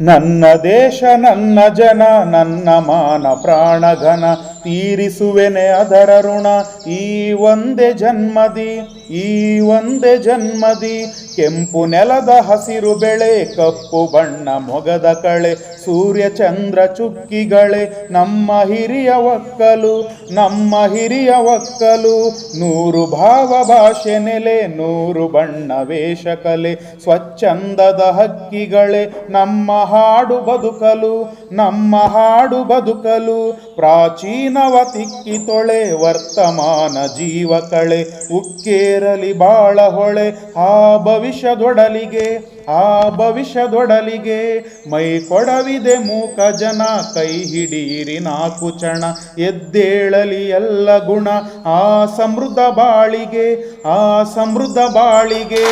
ನನ್ನ ದೇಶ ನನ್ನ ಜನ ನನ್ನ ಮಾನ ಪ್ರಾಣಘನ ತೀರಿಸುವೆನೆ ಅದರ ಋಣ. ಈ ಒಂದೇ ಜನ್ಮದಿ, ಈ ಒಂದೇ ಜನ್ಮದಿ. ಕೆಂಪು ನೆಲದ ಹಸಿರು ಬೆಳೆ, ಕಪ್ಪು ಬಣ್ಣ ಮೊಗದ ಕಳೆ. ಸೂರ್ಯ ಚಂದ್ರ ಚುಕ್ಕಿಗಳೇ, ನಮ್ಮ ಹಿರಿಯ ಒಕ್ಕಲು, ನಮ್ಮ ಹಿರಿಯ ಒಕ್ಕಲು. ನೂರು ಭಾವ ಭಾಷೆ ನೆಲೆ, ನೂರು ಬಣ್ಣ ವೇಷ ಕಲೆ. ಸ್ವಚ್ಛಂದದ ಹಕ್ಕಿಗಳೇ, ನಮ್ಮ ಹಾಡು ಬದುಕಲು, ನಮ್ಮ ಹಾಡು ಬದುಕಲು. ಪ್ರಾಚೀನವ ತಿಕ್ಕಿ ತೊಳೆ ವರ್ತಮಾನ ಜೀವ ಕಳೆ ಉಕ್ಕೇರಲಿ ಬಾಳ ಹೊಳೆ, ಆ ಭವಿಷ್ಯದೊಡಲಿಗೆ ಆ ಭವಿಷ್ಯದೊಡಲಿಗೆ ಮೈ ಕೊಡವಿದೆ ಮೂಕ ಜನ, ಕೈ ಹಿಡೀರಿ ನಾಲ್ಕು ಚಣ, ಎದ್ದೇಳಲಿ ಎಲ್ಲ ಗುಣ, ಆ ಸಮೃದ್ಧ ಬಾಳಿಗೆ, ಆ ಸಮೃದ್ಧ ಬಾಳಿಗೆ.